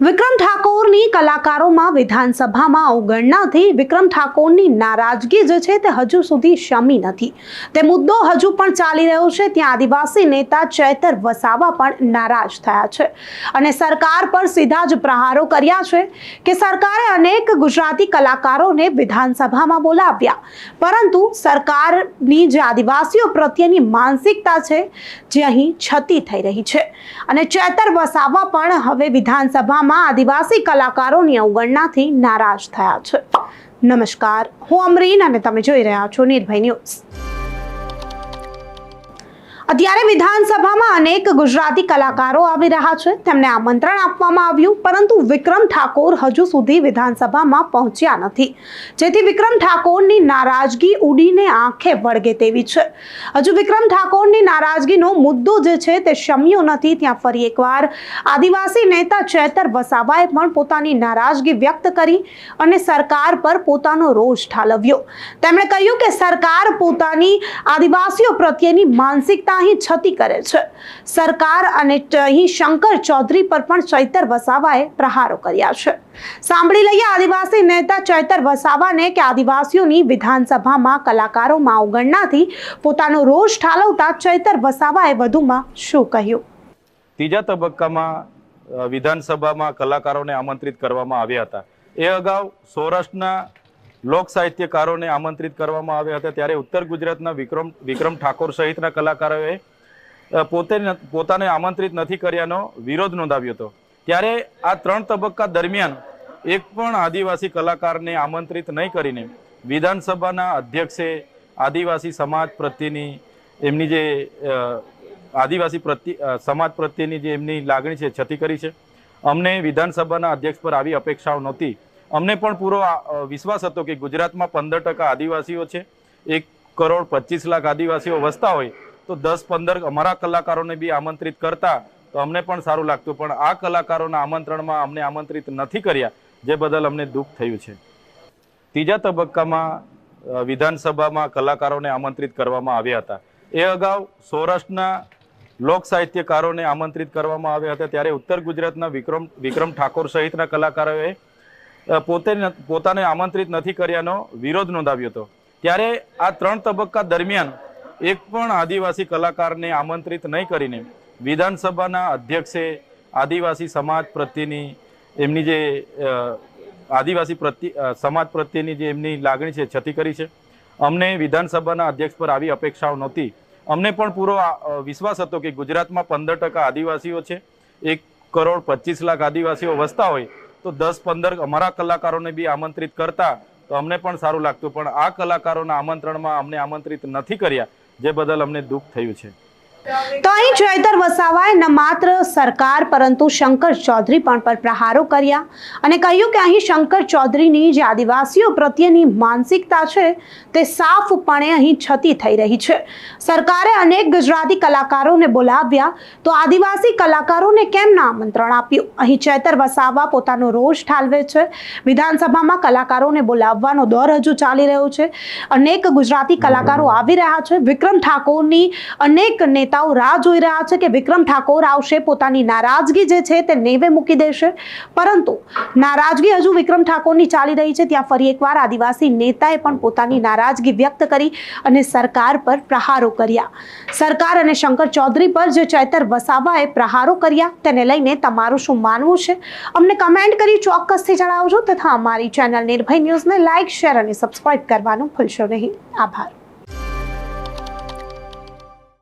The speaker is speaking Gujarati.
વિક્રમ ઠાકોરની કલાકારોમાં વિધાનસભામાં અવગણનાથી વિક્રમ ઠાકોરની નારાજગી જે છે તે હજુ સુધી શમી નથી. તે મુદ્દો હજુ પણ ચાલી રહ્યો છે. ત્યાં આદિવાસી નેતા ચૈતર વસાવા પણ નારાજ થયા છે. અને સરકાર પર સીધા જ પ્રહારો કર્યા છે કે સરકારે અનેક ગુજરાતી કલાકારોને વિધાનસભામાં બોલાવ્યા. પરંતુ સરકારની જે આદિવાસીઓ પ્રત્યેની માનસિકતા છે, જે અહીં છતી થઈ રહી છે. અને ચેતર વસાવા પણ હવે વિધાનસભામાં આદિવાસી કલાકારોની અવગણનાથી નારાજ થયા છે. નમસ્કાર, હું અમરીન અને તમે જોઈ રહ્યા છો નિર્ભય ન્યૂઝ. અત્યારે વિધાનસભામાં અનેક ગુજરાતી કલાકારો આવી રહ્યા છે. તેમને આમંત્રણ આપવામાં આવ્યું, પરંતુ વિક્રમ ઠાકોર હજુ સુધી વિધાનસભામાં પહોંચ્યા નથી. જેથી વિક્રમ ઠાકોરની નારાજગી ઉડીને આંખે વળગે તેવી છે. હજુ વિક્રમ ઠાકોરની નારાજગીનો મુદ્દો જે છે તે શમ્યો નથી. ત્યાં ફરી એકવાર આદિવાસી નેતા ચેતર વસાવાએ પણ પોતાની નારાજગી વ્યક્ત કરી અને સરકાર પર પોતાનો રોષ ઠાલવ્યો. તેમણે કહ્યું કે સરકાર પોતાની આદિવાસીઓ પ્રત્યેની માનસિકતા અહીં છતી કરે છે. સરકાર અને અહીં શંકર ચૌધરી પર પણ ચૈતર વસાવાએ પ્રહારો કર્યા છે. સાંભળી લઈએ આદિવાસી નેતા ચૈતર વસાવાને કે આદિવાસીઓની વિધાનસભામાં કલાકારોમાં અવગણનાથી પોતાનો રોષ ઠાલવતા ચૈતર વસાવાએ વધુમાં શું કહ્યું? ત્રીજા તબક્કામાં વિધાનસભામાં કલાકારોને આમંત્રિત કરવામાં આવ્યા હતા. એ અગાઉ સૌરાષ્ટ્રના લોક સાહિત્યકારોને આમંત્રિત કરવામાં આવ્યા હતા. ત્યારે ઉત્તર ગુજરાતના વિક્રમ વિક્રમ ઠાકોર સહિતના કલાકારોએ પોતે પોતાને આમંત્રિત નથી કર્યાનો વિરોધ નોંધાવ્યો હતો. ત્યારે આ ત્રણ તબક્કા દરમિયાન એક પણ આદિવાસી કલાકારને આમંત્રિત નહીં કરીને વિધાનસભાના અધ્યક્ષે આદિવાસી સમાજ પ્રત્યેની એમની જે આદિવાસી પ્રત્યે સમાજ પ્રત્યેની જે એમની લાગણી છે, છતી કરી છે. અમને વિધાનસભાના અધ્યક્ષ પર આવી અપેક્ષાઓ નહોતી. અમને પણ પૂરો વિશ્વાસ હતો કે ગુજરાતમાં પંદર ટકા આદિવાસીઓ છે, એક કરોડ પચીસ લાખ આદિવાસીઓ વસતા હોય, તો દસ પંદર અમારા કલાકારોને બી આમંત્રિત કરતા, તો અમને પણ સારું લાગતું. પણ આ કલાકારોના આમંત્રણમાં અમને આમંત્રિત નથી કર્યા, જે બદલ અમને દુઃખ થયું છે. ત્રીજા તબક્કામાં વિધાનસભામાં કલાકારોને આમંત્રિત કરવામાં આવ્યા હતા. એ અગાઉ સૌરાષ્ટ્રના લોક સાહિત્યકારોને આમંત્રિત કરવામાં આવ્યા હતા. ત્યારે ઉત્તર ગુજરાતના વિક્રમ વિક્રમ ઠાકોર સહિતના કલાકારોએ પોતે પોતાને આમંત્રિત નથી કર્યાનો વિરોધ નોંધાવ્યો હતો. ત્યારે આ ત્રણ તબક્કા દરમિયાન એક પણ આદિવાસી કલાકારને આમંત્રિત નહીં કરીને વિધાનસભાના અધ્યક્ષે આદિવાસી સમાજ પ્રત્યેની એમની જે આદિવાસી પ્રત્યે સમાજ પ્રત્યેની જે એમની લાગણી છે, છતી કરી છે. અમને વિધાનસભાના અધ્યક્ષ પર આવી અપેક્ષાઓ નહોતી. અમને પણ પૂરો વિશ્વાસ હતો કે ગુજરાતમાં પંદર ટકા આદિવાસીઓ છે, એક કરોડ પચીસ લાખ આદિવાસીઓ વસતા હોય તો દસ પંદર અમારા કલાકારોને બી આમંત્રિત કરતા તો અમને પણ સારું લાગતું. પણ આ કલાકારોના આમંત્રણમાં અમને આમંત્રિત નથી કર્યા, જે બદલ અમને દુઃખ થયું છે. તો અહીં ચૈતર વસાવાએ ન માત્ર સરકાર, પરંતુ શંકર ચૌધરી પણ પર પ્રહારો કર્યા અને કહ્યું કે અહીં શંકર ચૌધરીની જે આદિવાસીઓ પ્રત્યેની માનસિકતા છે, તે સાફપણે અહીં છતી થઈ રહી છે. સરકારે અનેક ગુજરાતી કલાકારોને બોલાવ્યા તો આદિવાસી કલાકારોને કેમ ના આમંત્રણ આપ્યું? અહીં ચૈતર વસાવા પોતાનો રોષ ઠાલવે છે. વિધાનસભામાં કલાકારોને બોલાવવાનો દોર હજુ ચાલી રહ્યો છે. અનેક ગુજરાતી કલાકારો આવી રહ્યા છે. વિક્રમ ઠાકોરની અનેક નેતાઓ રાહ જોઈ રહ્યા છે કે વિક્રમ ઠાકોર આવશે. પોતાની નારાજગી જે છે તે નેવે મૂકી દેશે. પરંતુ નારાજગી હજુ વિક્રમ ઠાકોરની ચાલી રહી છે. ત્યાં ફરી એકવાર આદિવાસી નેતાએ પણ પોતાની નારાજગી વ્યક્ત કરી અને સરકાર પર પ્રહારો કર્યા. સરકાર અને શંકર ચૌધરી પર જે ચૈતર વસાવાએ પ્રહારો કર્યા, તેને લઈને તમારું શું માનવું છે? અમને કમેન્ટ કરી ચોક્કસથી જણાવજો તથા અમારી ચેનલ નિર્ભય ન્યૂઝને લાઇક શેર અને સબસ્ક્રાઇબ કરવાનું ભૂલશો નહીં. આભાર.